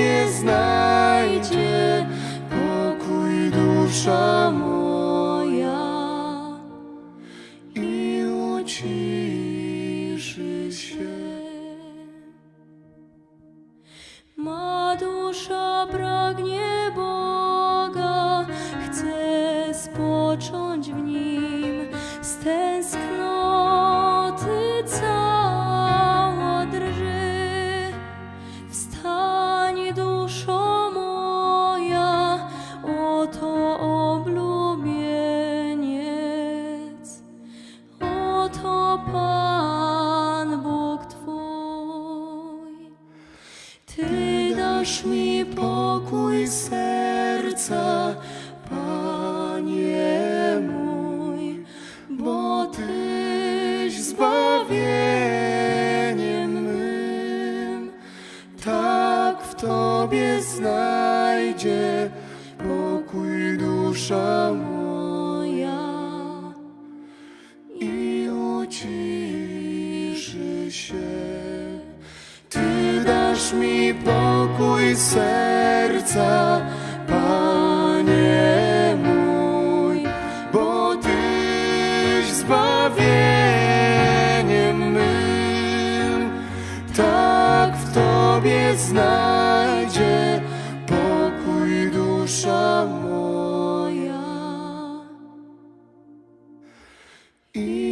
Tobie znajdzie. Pokój dusza dasz mi pokój serca, Panie mój, bo Tyś zbawieniem mym. Tak w Tobie znajdzie pokój dusza serca, Panie mój, bo Tyś zbawieniem mym. Tak w Tobie znajdzie pokój dusza moja i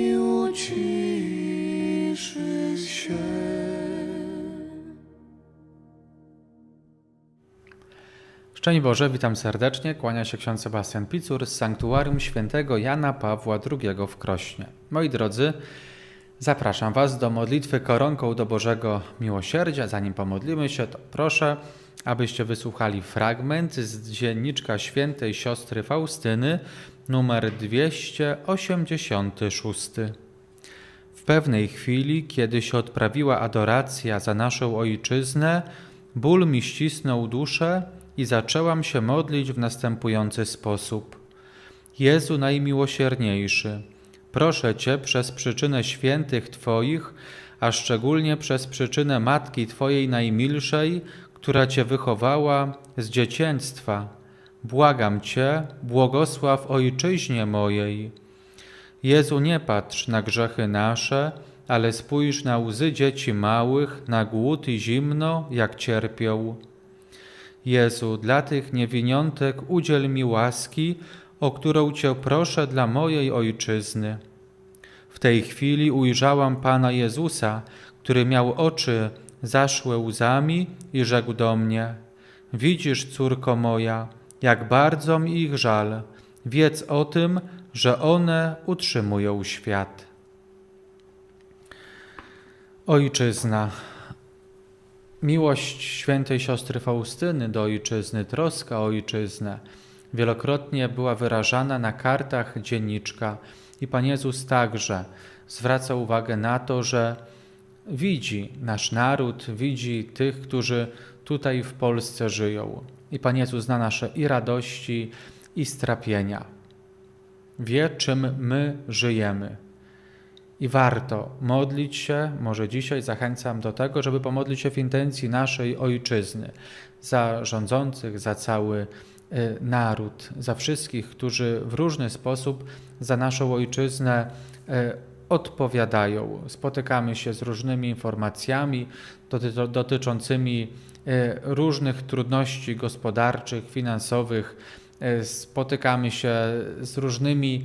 Szczęść Boże, witam serdecznie. Kłania się ksiądz Sebastian Picur z Sanktuarium Świętego Jana Pawła II w Krośnie. Moi drodzy, zapraszam Was do modlitwy koronką do Bożego Miłosierdzia. Zanim pomodlimy się, to proszę, abyście wysłuchali fragment z dzienniczka świętej siostry Faustyny, numer 286. W pewnej chwili, kiedy się odprawiła adoracja za naszą ojczyznę, ból mi ścisnął duszę i zaczęłam się modlić w następujący sposób. Jezu najmiłosierniejszy, proszę Cię przez przyczynę świętych Twoich, a szczególnie przez przyczynę Matki Twojej najmilszej, która Cię wychowała z dzieciństwa. Błagam Cię, błogosław ojczyźnie mojej. Jezu, nie patrz na grzechy nasze, ale spójrz na łzy dzieci małych, na głód i zimno, jak cierpią. Jezu, dla tych niewiniątek udziel mi łaski, o którą Cię proszę dla mojej ojczyzny. W tej chwili ujrzałam Pana Jezusa, który miał oczy zaszłe łzami i rzekł do mnie: Widzisz, córko moja, jak bardzo mi ich żal. Wiedz o tym, że one utrzymują świat. Ojczyzna. Miłość świętej siostry Faustyny do ojczyzny, troska o ojczyznę wielokrotnie była wyrażana na kartach dzienniczka i Pan Jezus także zwraca uwagę na to, że widzi nasz naród, widzi tych, którzy tutaj w Polsce żyją. I Pan Jezus zna nasze i radości, i strapienia. Wie, czym my żyjemy. I warto modlić się, może dzisiaj zachęcam do tego, żeby pomodlić się w intencji naszej ojczyzny, za rządzących, za cały y, naród, za wszystkich, którzy w różny sposób za naszą ojczyznę y, odpowiadają. Spotykamy się z różnymi informacjami doty- dotyczącymi y, różnych trudności gospodarczych, finansowych. Spotykamy się z różnymi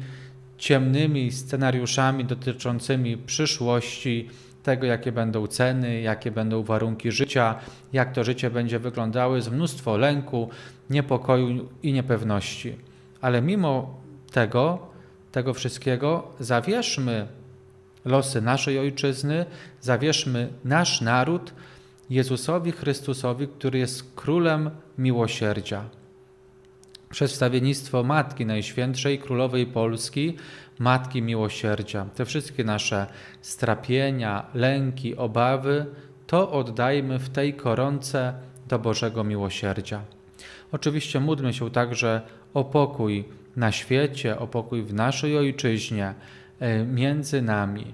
ciemnymi scenariuszami dotyczącymi przyszłości tego, jakie będą ceny, jakie będą warunki życia, jak to życie będzie wyglądało, jest mnóstwo lęku, niepokoju i niepewności. Ale mimo tego, tego wszystkiego, zawierzmy losy naszej ojczyzny, zawierzmy nasz naród Jezusowi Chrystusowi, który jest królem miłosierdzia. Przez wstawiennictwo Matki Najświętszej Królowej Polski, Matki Miłosierdzia. Te wszystkie nasze strapienia, lęki, obawy, to oddajmy w tej koronce do Bożego Miłosierdzia. Oczywiście módlmy się także o pokój na świecie, o pokój w naszej ojczyźnie, e, między nami,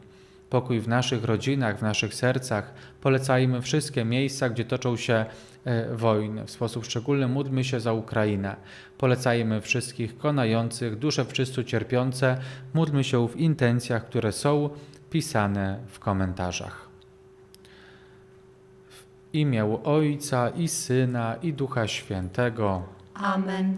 pokój w naszych rodzinach, w naszych sercach. Polecajmy wszystkie miejsca, gdzie toczą się e, wojny. W sposób szczególny módlmy się za Ukrainę. Polecajmy wszystkich konających, dusze w czystu cierpiące. Módlmy się w intencjach, które są pisane w komentarzach. W imię Ojca i Syna i Ducha Świętego. Amen.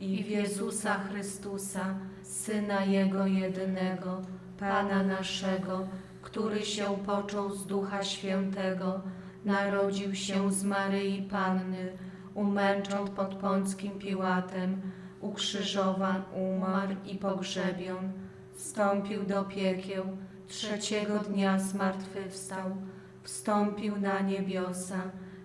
i w Jezusa Chrystusa, Syna Jego jedynego, Pana naszego, który się począł z Ducha Świętego, narodził się z Maryi Panny, umęczon pod Pąckim Piłatem, ukrzyżowan, umarł i pogrzebion, wstąpił do piekieł, trzeciego dnia zmartwychwstał, wstąpił na niebiosa,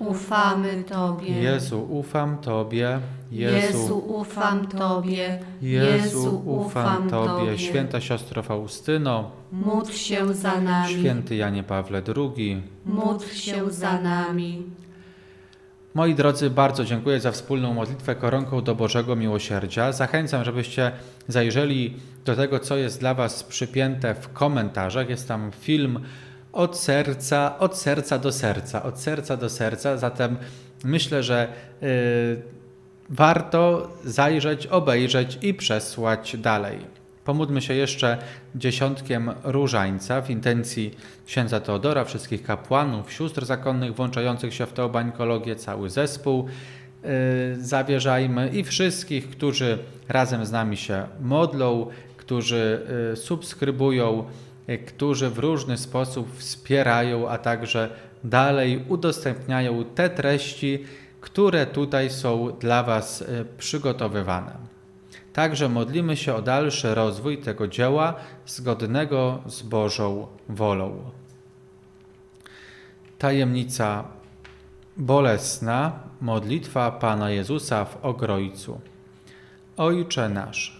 Ufamy Tobie. Jezu, ufam Tobie, Jezu, ufam Tobie. Jezu, ufam Tobie. Święta siostro Faustyno, Módl się za nami. święty Janie Pawle II. Módl się za nami. Moi drodzy, bardzo dziękuję za wspólną modlitwę koronką do Bożego Miłosierdzia. Zachęcam, żebyście zajrzeli do tego, co jest dla Was przypięte w komentarzach. Jest tam film od serca, od serca do serca, od serca do serca. Zatem myślę, że yy, warto zajrzeć, obejrzeć i przesłać dalej. Pomódlmy się jeszcze dziesiątkiem różańca w intencji księdza Teodora, wszystkich kapłanów, sióstr zakonnych włączających się w tę bańkologię, cały zespół yy, zawierzajmy i wszystkich, którzy razem z nami się modlą, którzy yy, subskrybują, którzy w różny sposób wspierają, a także dalej udostępniają te treści, które tutaj są dla Was yy, przygotowywane. Także modlimy się o dalszy rozwój tego dzieła zgodnego z Bożą wolą. Tajemnica bolesna, modlitwa Pana Jezusa w Ogrojcu. Ojcze nasz,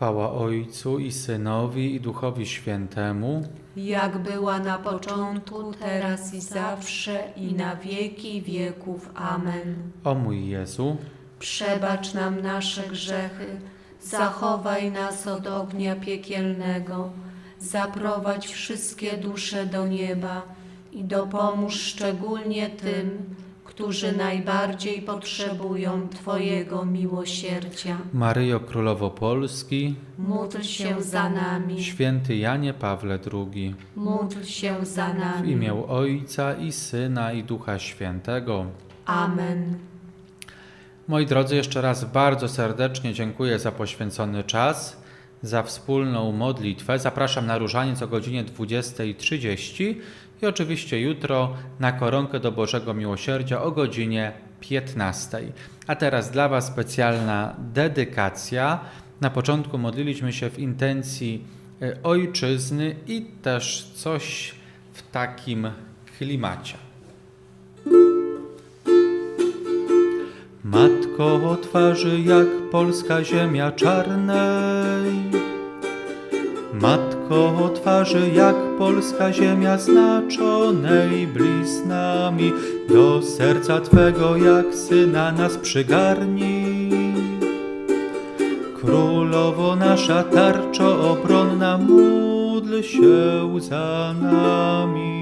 Chwała Ojcu i Synowi i Duchowi Świętemu, Jak była na początku, teraz i zawsze, i na wieki wieków. Amen. o mój Jezu, Przebacz nam nasze grzechy, zachowaj nas od ognia piekielnego, zaprowadź wszystkie dusze do nieba i dopomóż szczególnie tym, którzy najbardziej potrzebują Twojego miłosierdzia. Maryjo Królowo Polski, Módl się za nami, Święty Janie Pawle II, módl się za w nami. imię Ojca i Syna i Ducha Świętego. Amen. Moi drodzy, jeszcze raz bardzo serdecznie dziękuję za poświęcony czas, za wspólną modlitwę. Zapraszam na różaniec o godzinie 20.30 i oczywiście jutro na koronkę do Bożego Miłosierdzia o godzinie 15. A teraz dla Was specjalna dedykacja. Na początku modliliśmy się w intencji e, ojczyzny i też coś w takim klimacie. Matko o twarzy jak polska ziemia czarnej. Matko o twarzy jak polska ziemia znaczonej bliznami. Do serca Twego jak syna nas przygarnij. Królowo nasza tarczo obronna, módl się za nami.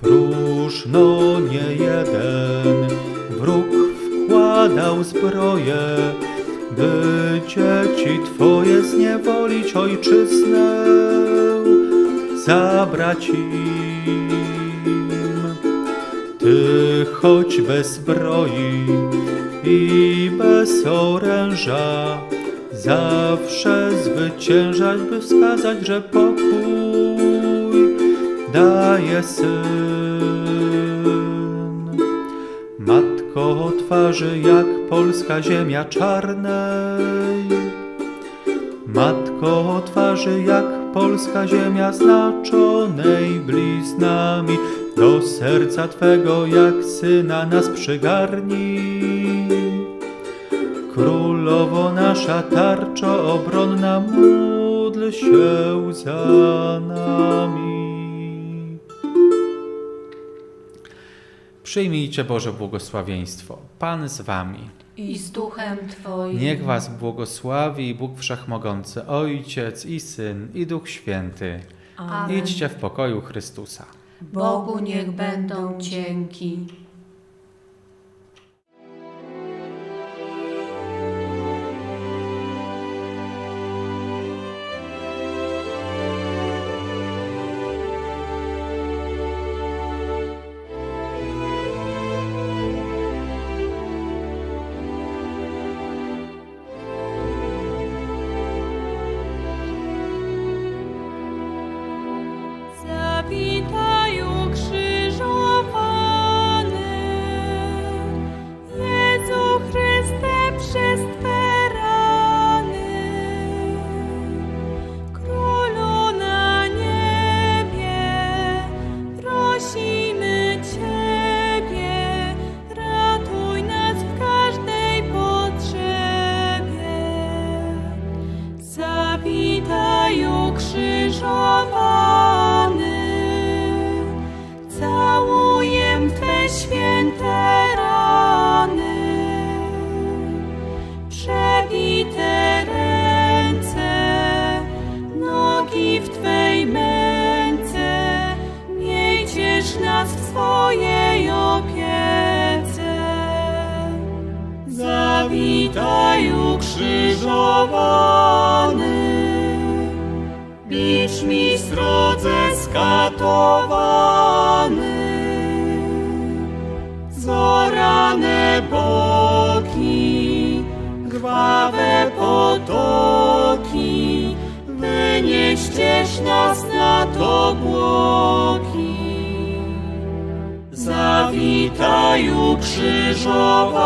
próżno nie jeden wróg wkładał zbroję, by dzieci Twoje zniewolić ojczyznę, zabrać im. Ty choć bez zbroi i bez oręża, zawsze zwyciężać, by wskazać, że pokój daje syn. Matko twarzy jak polska ziemia czarnej, Matko twarzy jak polska ziemia znaczonej bliznami, do serca Twego jak syna nas przygarnij. Królowo nasza tarczo obronna, módl się za nami. Przyjmijcie Boże błogosławieństwo. Pan z Wami. I z duchem Twoim. Niech was błogosławi Bóg Wszechmogący, Ojciec i Syn i Duch Święty. Amen. Idźcie w pokoju Chrystusa. Bogu niech będą dzięki. Bicz mi srodze skatowany, zorane boki, krwawe potoki, wynieścieś nas nad obłoki. Zawitaju krzyżowany,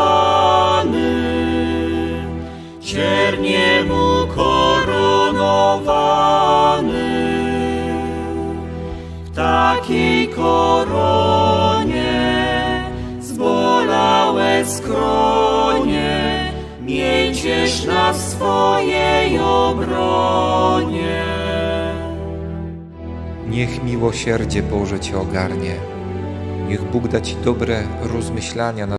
cierniemu koronowany. W takiej koronie zbolałe skronie, miej ciesz nas w swojej obronie. Niech miłosierdzie Boże Cię ogarnie. Niech Bóg da Ci dobre rozmyślania na